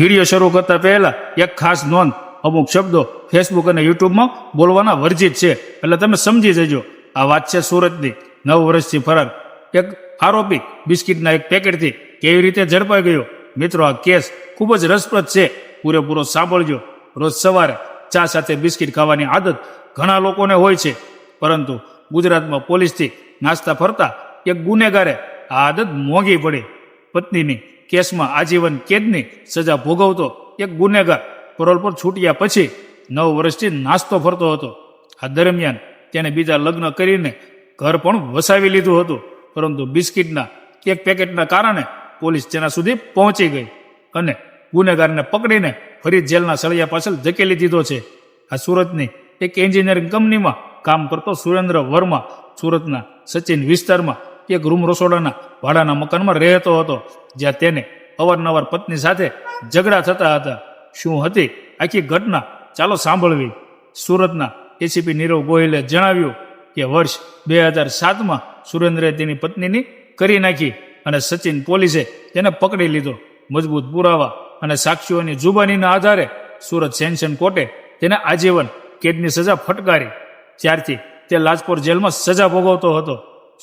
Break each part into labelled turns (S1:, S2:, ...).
S1: Video શરૂ કરતા પહેલા એક ખાસ નોંધ. અમુક શબ્દો ફેસબુક અને યુટ્યુબમાં બોલવાના વર્જિત છે. એટલે તમે સમજી જજો, આ વાત છે સુરતની. નવ વર્ષથી ફરાર. એક આરોપી બિસ્કિટના એક પેકેટથી કેવી રીતે ઝડપાઈ ગયો? મિત્રો, આ કેસ ખૂબ જ રસપ્રદ છે. પૂરેપૂરો સાંભળજો. રોજ સવારે ચા સાથે બિસ્કિટ ખાવાની આદત ઘણા લોકોને હોય છે. પરંતુ ગુજરાતમાં પોલીસથી નાસ્તા ફરતા એક ગુનેગારે આ આદત મોંઘી પડી. પત્નીની કેસમાં આજીવન કેદની સજા ભોગવતો એક ગુનેગાર પરોલ પર છૂટ્યા પછી નવ વર્ષથી નાસ્તો ફરતો હતો. આ દરમિયાન તેણે બીજા લગ્ન કરીને ઘર પણ વસાવી લીધું હતું, પરંતુ બિસ્કિટના એક પેકેટના કારણે પોલીસ તેના સુધી પહોંચી ગઈ અને ગુનેગારને પકડીને ફરી જેલના સળિયા પાછળ ધકેલી દીધો છે. આ સુરતની એક એન્જિનિયરિંગ કંપનીમાં કામ કરતો સુરેન્દ્ર વર્મા સુરતના સચિન વિસ્તારમાં એક રૂમ રસોડાના ભાડાના મકાનમાં રહેતો હતો, જ્યાં તેને અવારનવાર પત્ની સાથે ઝઘડા થતા હતા. શું હતી? આખી ઘટના ચાલો સાંભળવી. સુરતના એસીપી નીરવ ગોહિલે જણાવ્યું કે વર્ષ બે હજાર સાતમાં સુરેન્દ્રે તેની પત્નીની કરી નાખી અને સચિન પોલીસે તેને પકડી લીધો. મજબૂત પુરાવા અને સાક્ષીઓની જુબાનીના આધારે સુરત સેન્શન કોર્ટે તેને આજીવન કેદની સજા ફટકારી. ત્યારથી તે લાજપોર જેલમાં સજા ભોગવતો હતો.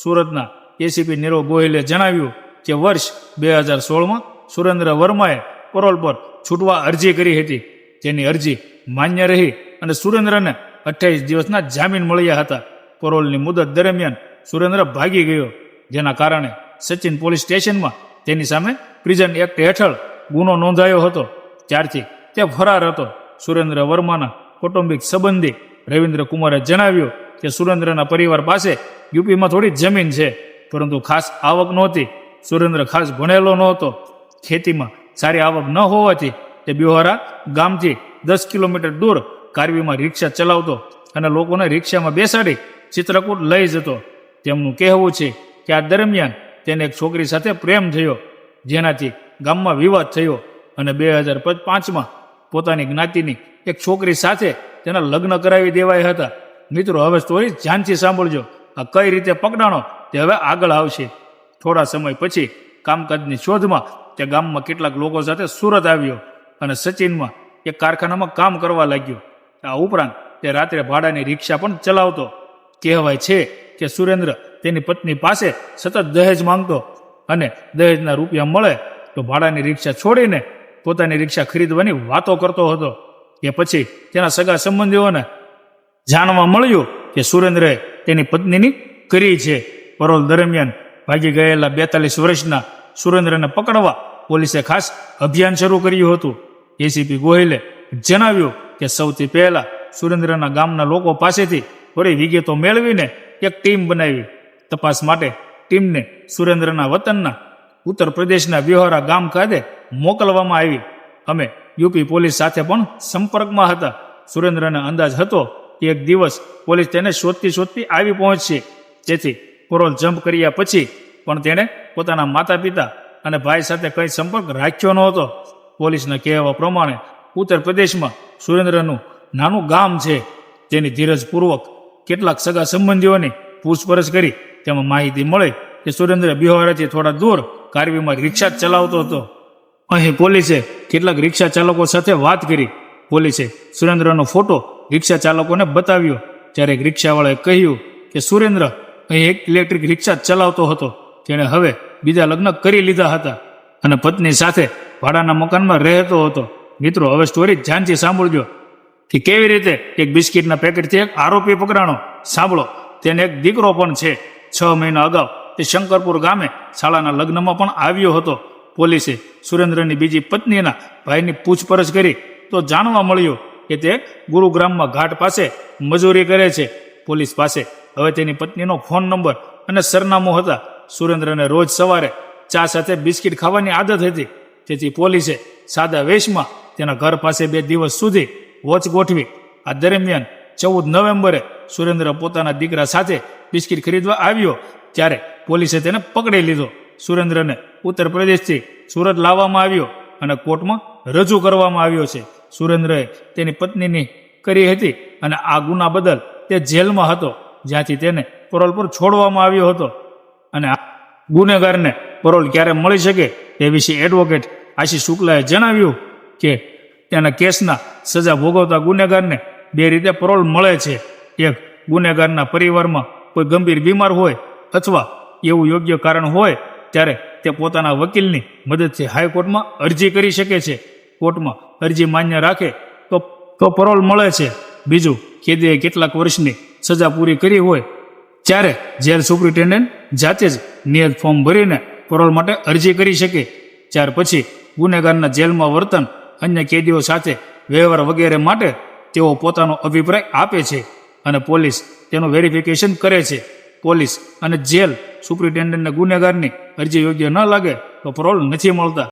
S1: સુરતના એસીપી નીરવ ગોહિલે જણાવ્યું કે વર્ષ બે હજાર સોળમાં સુરેન્દ્ર વર્માએ પરોલ પર છૂટવા અરજી કરી હતી. તેની અરજી માન્ય રહી અને સુરેન્દ્રને અઠ્યાવીસ દિવસના જામીન મળ્યા હતા. પરોલની મુદત દરમિયાન સુરેન્દ્ર ભાગી ગયો. જેના કારણે સચિન પોલીસ સ્ટેશનમાં તેની સામે પ્રિઝન એક્ટ હેઠળ ગુનો નોંધાયો હતો. ત્યારથી તે ફરાર હતો. સુરેન્દ્ર વર્માના કૌટુંબિક સંબંધી રવિન્દ્ર કુમારે જણાવ્યું કે સુરેન્દ્રના પરિવાર પાસે યુપીમાં થોડી જમીન છે. પરંતુ ખાસ આવક નહોતી. સુરેન્દ્ર ખાસ ભણેલો નહોતો. ખેતીમાં સારી આવક ન હોવાથી તે બિહોરા ગામથી દસ કિલોમીટર દૂર કારવીમાં રિક્ષા ચલાવતો અને લોકોને રિક્ષામાં બેસાડી ચિત્રકૂટ લઈ જતો. તેમનું કહેવું છે કે આ દરમિયાન તેને એક છોકરી સાથે પ્રેમ થયો, જેનાથી ગામમાં વિવાદ થયો અને બે હજાર પાંચમાં પોતાની જ્ઞાતિની એક છોકરી સાથે તેના લગ્ન કરાવી દેવાયા હતા. મિત્રો, હવે સ્ટોરી ધ્યાનથી સાંભળજો. આ કઈ રીતે પકડાણો તે હવે આગળ આવશે. થોડા સમય પછી કામકાજની શોધમાં તે ગામમાં કેટલાક લોકો સાથે સુરત આવ્યો અને સચિનમાં એક કારખાનામાં કામ કરવા લાગ્યો. આ ઉપરાંત તે રાત્રે ભાડાની રિક્ષા પણ ચલાવતો. કહેવાય છે કે સુરેન્દ્ર તેની પત્ની પાસે સતત દહેજ માંગતો અને દહેજના રૂપિયા મળે તો ભાડાની રિક્ષા છોડીને પોતાની રિક્ષા ખરીદવાની વાતો કરતો હતો. કે પછી તેના સગા સંબંધીઓને જાણવા મળ્યું કે સુરેન્દ્રએ તેની પત્નીની કરી છે. પરોલ દરમિયાન ભાગી ગયેલા બેતાલીસ વર્ષના સુરેન્દ્રને પકડવા પોલીસે ખાસ અભિયાન શરૂ કર્યું હતું. એસીપી ગોહિલે જણાવ્યું કે સૌથી પહેલા સુરેન્દ્રના ગામના લોકો પાસેથી થોડી વિગતો મેળવીને એક ટીમ બનાવી. તપાસ માટે ટીમને સુરેન્દ્રના વતનના ઉત્તર પ્રદેશના વ્યોહરા ગામ ખાતે મોકલવામાં આવી. અમે યુપી પોલીસ સાથે પણ સંપર્કમાં હતા. સુરેન્દ્રને અંદાજ હતો કે એક દિવસ પોલીસ તેને શોધતી શોધતી આવી પહોંચશે. જેથી પરોલ જમ્પ કર્યા પછી પણ તેણે પોતાના માતા પિતા અને ભાઈ સાથે કંઈ સંપર્ક રાખ્યો ન હતો પોલીસના કહેવા પ્રમાણે ઉત્તર પ્રદેશમાં સુરેન્દ્રનું નાનું ગામ છે. તેની ધીરજપૂર્વક કેટલાક સગા સંબંધીઓની પૂછપરછ કરી તેમાં માહિતી મળે કે સુરેન્દ્ર બિહારાથી થોડા દૂર કારવીમાં રિક્ષા ચલાવતો હતો. અહીં પોલીસે કેટલાક રિક્ષા ચાલકો સાથે વાત કરી. પોલીસે સુરેન્દ્રનો ફોટો રિક્ષા ચાલકોને બતાવ્યો. ત્યારે રિક્ષાવાળાએ કહ્યું કે સુરેન્દ્ર અહીં એક ઇલેક્ટ્રિક રિક્ષા ચલાવતો હતો. તેણે હવે બીજા લગ્ન કરી લીધા હતા અને પત્ની સાથે ભાડાના મકાનમાં રહેતો હતો. મિત્રો, હવે સ્ટોરી ધ્યાનથી સાંભળજો. કે કેવી રીતે એક બિસ્કિટના પેકેટથી એક આરોપી પકડાણો? સાંભળો. તેને એક દીકરો પણ છે. છ મહિના અગાઉ તે શંકરપુર ગામે શાળાના લગ્નમાં પણ આવ્યો હતો. પોલીસે સુરેન્દ્રની બીજી પત્નીના ભાઈની પૂછપરછ કરી તો જાણવા મળ્યું કે તે ગુરુગ્રામમાં ઘાટ પાસે મજૂરી કરે છે. પોલીસ પાસે હવે તેની પત્નીનો ફોન નંબર અને સરનામું હતા. સુરેન્દ્રને રોજ સવારે ચા સાથે બિસ્કિટ ખાવાની આદત હતી. તેથી પોલીસે સાદા વેશમાં તેના ઘર પાસે બે દિવસ સુધી વોચ ગોઠવી. આ દરમિયાન ચૌદ નવેમ્બરે સુરેન્દ્ર પોતાના દીકરા સાથે બિસ્કિટ ખરીદવા આવ્યો, ત્યારે પોલીસે તેને પકડી લીધો. સુરેન્દ્રને ઉત્તર પ્રદેશથી સુરત લાવવામાં આવ્યો અને કોર્ટમાં રજૂ કરવામાં આવ્યો છે. સુરેન્દ્રએ તેની પત્નીની કરી હતી અને આ ગુના બદલ તે જેલમાં હતો. જ્યાંથી તેને પરોલ પર છોડવામાં આવ્યો હતો. અને ગુનેગારને પરોલ ક્યારે મળી શકે તે વિશે એડવોકેટ આશી શુક્લાએ જણાવ્યું કે તેના કેસના સજા ભોગવતા ગુનેગારને બે રીતે પરોલ મળે છે. એક, ગુનેગારના પરિવારમાં કોઈ ગંભીર બીમાર હોય અથવા એવું યોગ્ય કારણ હોય ત્યારે તે પોતાના વકીલની મદદથી હાઈકોર્ટમાં અરજી કરી શકે છે. કોર્ટમાં અરજી માન્ય રાખે તો તો પરોલ મળે છે. બીજું, કેદીએ કેટલાક વર્ષની સજા પૂરી કરી હોય, ત્યારે જેલ સુપ્રિન્ટેન્ડન્ટ જાતે જ નિયત ફોર્મ ભરીને પરોલ માટે અરજી કરી શકે. ત્યાર પછી ગુનેગારના જેલમાં વર્તન, અન્ય કેદીઓ સાથે વ્યવહાર વગેરે માટે તેઓ પોતાનો અભિપ્રાય આપે છે અને પોલીસ તેનું વેરિફિકેશન કરે છે. પોલીસ અને જેલ સુપ્રિન્ટેન્ડન્ટને ગુનેગારની અરજી યોગ્ય ન લાગે તો પરોલ નથી મળતા.